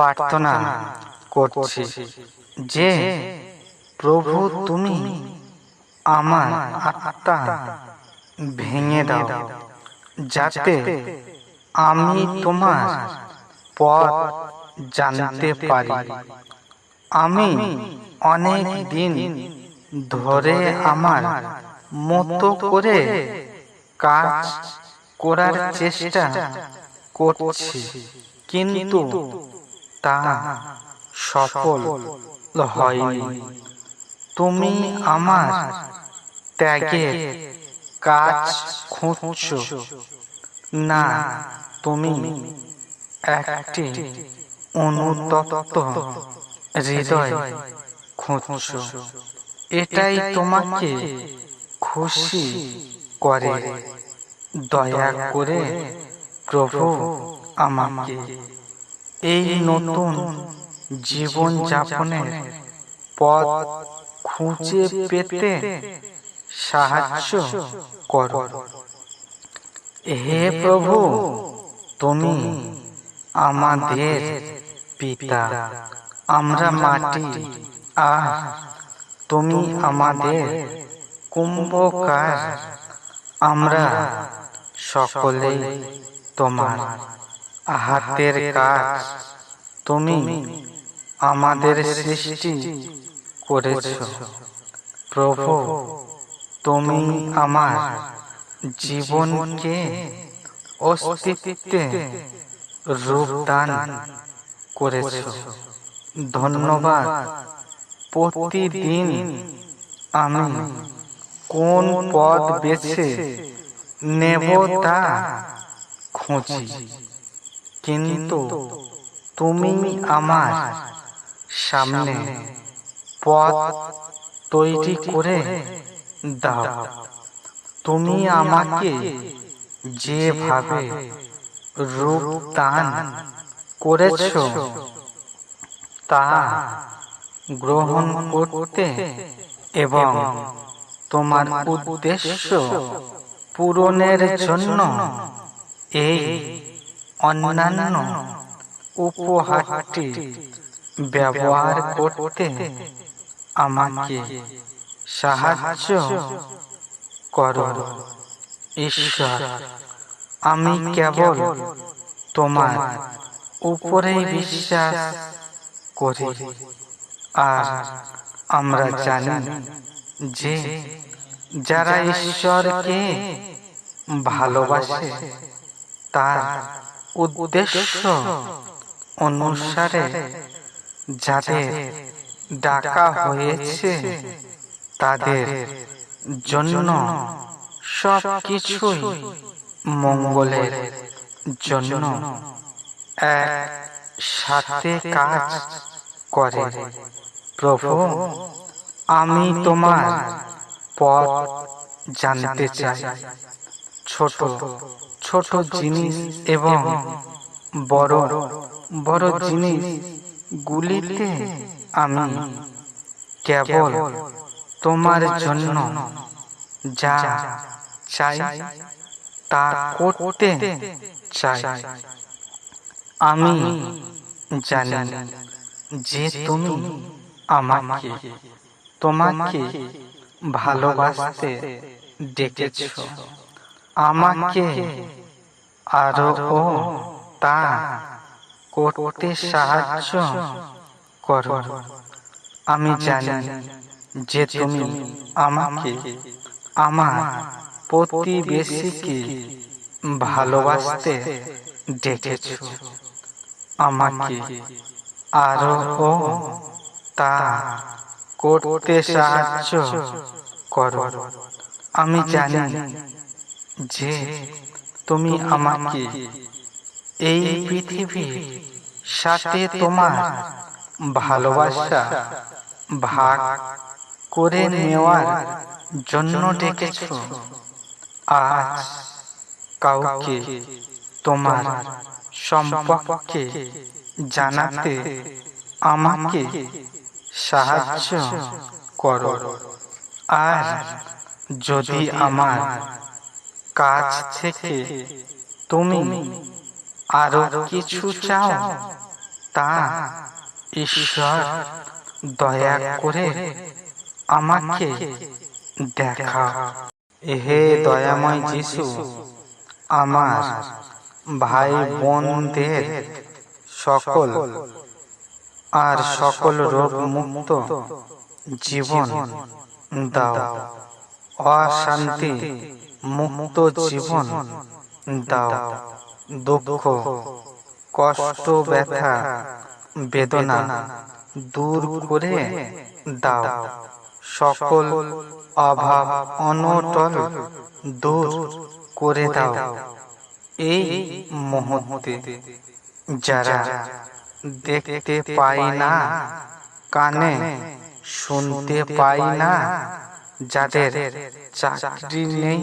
প্রার্থনা করছি যে, প্রভু তুমি আমার আত্মা ভেঙে দাও, যাতে আমি তোমার পথ জানতে পারি। আমি অনেক দিন ধরে আমার মতো করে কাজ করার চেষ্টা করছি, কিন্তু তা সফল হয়নি। তুমি আমার ত্যাগের কাজ খুঁজছ। না, তুমি একটি অনুতপ্ত হৃদয় খুঁজছ। এটাই তোমাকে খুশি করে। দয়া করে প্রভু আমাকে এই নতুন জীবন যাপনের পথ খুঁজে পেতে সাহায্য করো। হে প্রভু, তুমি আমাদের পিতা। আমরা মাটি আর তুমি আমাদের কুম্ভকার। আমরা সকলেই তোমার হাতের কাজ তুমি আমাদের সৃষ্টি করেছ। প্রভু, তুমি আমার জীবনকে অস্তিত্বে রূপদান করেছ। ধন্যবাদ। প্রতিদিন আমি কোন পথ বেছে নেব তা খুঁজি। কিন্তু তুমি আমার সামনে পথ তৈরি করে দাও। তুমি আমাকে যেভাবে রূপ দান করেছ তা গ্রহণ করতে এবং তোমার উদ্দেশ্য পূরণের জন্য এই অন্যান্য উপহারটি ব্যবহার করতে আমাকে সাহায্য করো। ঈশ্বর, আমি কেবল তোমার উপরেই বিশ্বাস করি। আর আমরা জানি যে যারা ঈশ্বরকে ভালোবাসে, তার উদ্দেশ্য অনুসারে যাদের ডাকা হয়েছে, তাদের জন্য সব কিছুই মঙ্গলের জন্য। এক সাথে কাজ করে, প্রভু, আমি তোমার পথ জানতে চাই। ছোট ছোট জিনিস এবং বড় বড় জিনিস গুলিতে আমি কেবল তোমার জন্য যা চাই তা করতে চাই। আমি জানি যে তুমি আমাকে তোমাকে ভালোবাসতে ডেকেছ। আমাকে আরও ও তা করতে সাহায্য করো। আমি জানি যে তুমি আমাকে, আমার প্রতিবেশীকে ভালোবাসতে ডেকেছ। আমাকে আরও ও তা করতে সাহায্য করো। আমি জানি যে তুমি আমাকে এই পৃথিবীর সাথে তোমার ভালোবাসা ভাগ করে নেওয়ার জন্য ডেকেছ। আজ কাউকে তোমার সম্পর্কে জানাতে আমাকে সাহায্য করো। আর যদি আমার কাছ থেকে তুমি আরও কিছু চাও? তা ঈশ্বর দয়া করে আমাকে দেখা হে দয়াময় যিশু, আমার ভাই বোনদের সকল আর সকল রোগ মুক্ত জীবন দাও। অশান্তি, মুক্ত জীবন দাও, দুঃখ, কষ্ট, ব্যথা, বেদনা দূর করে দাও। সকল অভাব অনটল দূর করে দাও। এই মুহূর্তে যারা দেখতে পাই না, কানে শুনতে পাই না যাদের চাকরি নেই,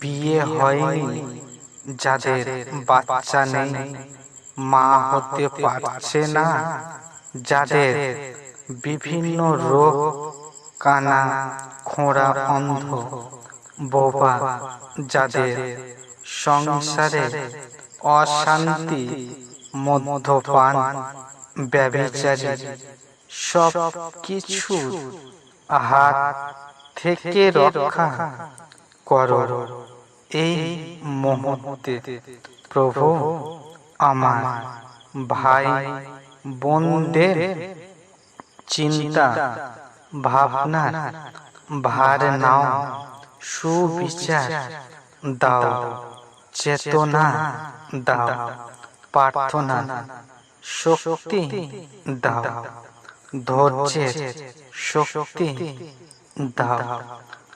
বিয়ে হয়নি, যাদের বাচ্চা নেই, মা হতে পারছে না, যাদের বিভিন্ন রোগ, কানা, খোঁড়া, অন্ধ, বোবা, যাদের সংসারে অশান্তি মধ্যপান ব্যবিচারী সব কিছু হাত থেকে রক্ষা করো। এই মুহূর্তে প্রভু আমার ভাই বোনদের চিন্তা, ভাবনা, ভার নাও, সুবিচার দাও, চেতনা দাও, প্রার্থনা, শক্তি দাও। ধৈর্যের শক্তি দাও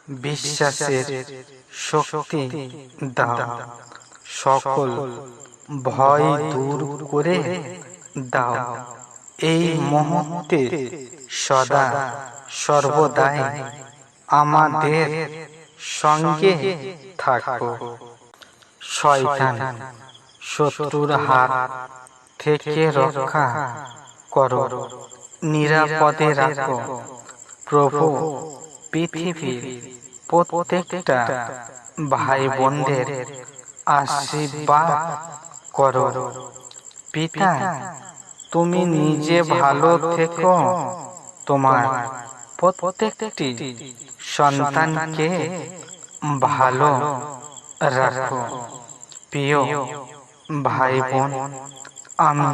বিশ্বাসের শক্তি দাও সকল ভয় দূর করে দাও। এই মুহূর্তে সদা সর্বদাই আমাদের সঙ্গে থাকো। শয়তান শত্রুর হাত থেকে রক্ষা করো। নিরাপদে রাখো। প্রভু, পৃথিবীর প্রত্যেকটা ভাই বোনদের আশীর্বাদ করো। পিতা, তুমি নিজে ভালো থেকো। তোমার প্রত্যেকটি সন্তানকে ভালো রাখো। প্রিয় ভাই বোন আমি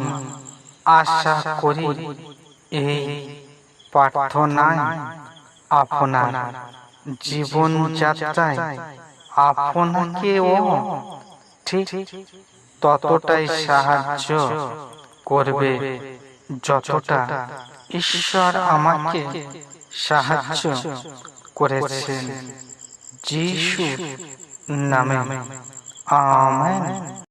আশা করি এই প্রার্থনায় আপনার জীবন যাত্রায় আপনাকেও ঠিক ততটাই সাহায্য করবে যতটা ঈশ্বর আমাকে সাহায্য করেছেন যিশু নামে। আমেন।